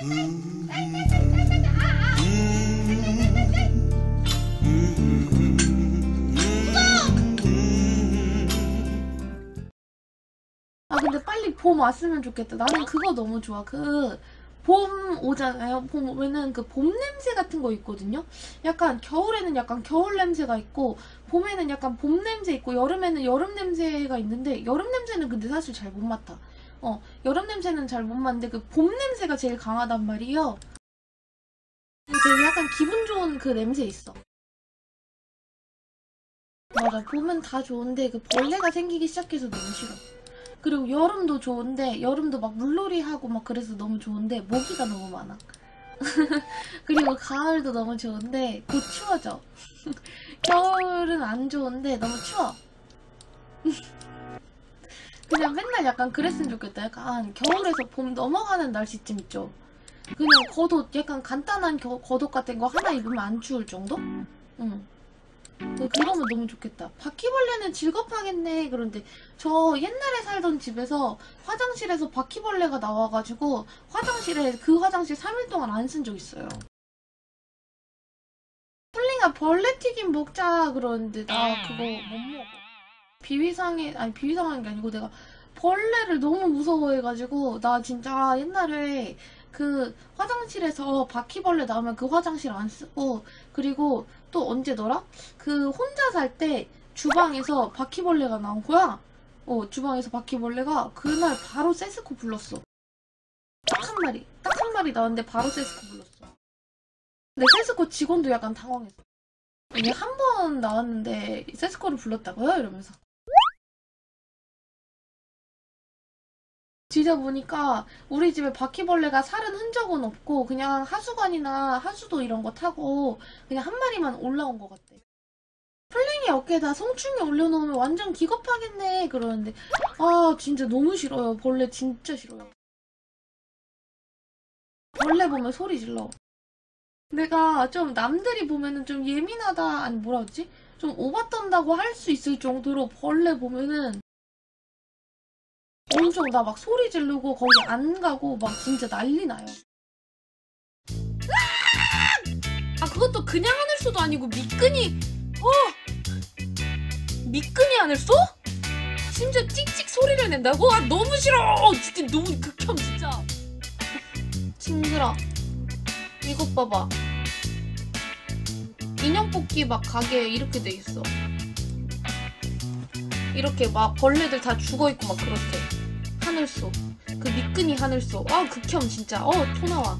아 근데 빨리 봄 왔으면 좋겠다. 나는 그거 너무 좋아. 그 봄 오잖아요. 봄 오면은 그봄 냄새 같은 거 있거든요. 약간 겨울에는 약간 겨울 냄새가 있고 봄에는 약간 봄 냄새 있고 여름에는 여름 냄새가 있는데 여름 냄새는 근데 사실 잘 못 맡아. 어 여름 냄새는 잘 못 맡는데 그 봄 냄새가 제일 강하단 말이에요. 되게 약간 기분 좋은 그 냄새 있어. 맞아 봄은 다 좋은데 그 벌레가 생기기 시작해서 너무 싫어. 그리고 여름도 좋은데 여름도 막 물놀이 하고 막 그래서 너무 좋은데 모기가 너무 많아. 그리고 가을도 너무 좋은데 곧 추워져. 겨울은 안 좋은데 너무 추워. 그냥 맨날 약간 그랬으면 좋겠다. 약간 겨울에서 봄 넘어가는 날씨쯤 있죠. 그냥 겉옷 약간 간단한 겨- 겉옷 같은 거 하나 입으면 안 추울 정도? 응. 그- 그러면 너무 좋겠다. 바퀴벌레는 즐겁하겠네. 그런데 저 옛날에 살던 집에서 화장실에서 바퀴벌레가 나와가지고 화장실에 그 화장실 3일 동안 안 쓴 적 있어요. 폴링아 벌레 튀김 먹자 그러는데 나 그거 못 먹어. 비위상에 아니 비위상한 게 아니고 내가 벌레를 너무 무서워해가지고 나 진짜 옛날에 그 화장실에서 바퀴벌레 나오면 그 화장실 안 쓰고 그리고 또 언제더라? 그 혼자 살 때 주방에서 바퀴벌레가 나온 거야. 어 주방에서 바퀴벌레가 그날 바로 세스코 불렀어. 딱 한 마리 딱 한 마리 나왔는데 바로 세스코 불렀어. 근데 세스코 직원도 약간 당황했어. 이게 한 번 나왔는데 세스코를 불렀다고요? 이러면서. 뒤져보니까 우리 집에 바퀴벌레가 살은 흔적은 없고 그냥 하수관이나 하수도 이런 거 타고 그냥 한 마리만 올라온 것 같대. 플랭이 어깨에다 성충이 올려놓으면 완전 기겁하겠네 그러는데 아 진짜 너무 싫어요. 벌레 진짜 싫어요. 벌레 보면 소리 질러. 내가 좀 남들이 보면은 좀 예민하다 아니 뭐라 그러지? 좀 오바 떤다고 할 수 있을 정도로 벌레 보면은 엄청 나 막 소리 지르고 거기 안 가고 막 진짜 난리 나요. 아 그것도 그냥 하늘소도 아니고 미끈이 어 미끈이 하늘소? 심지어 찍찍 소리를 낸다고? 아 너무 싫어 진짜 너무 극혐 진짜 징그러 이것 봐봐 인형 뽑기 막 가게에 이렇게 돼 있어 이렇게 막 벌레들 다 죽어있고 막 그렇대. 하늘소. 그 미끈이 하늘소. 아 극혐 진짜. 어토 나와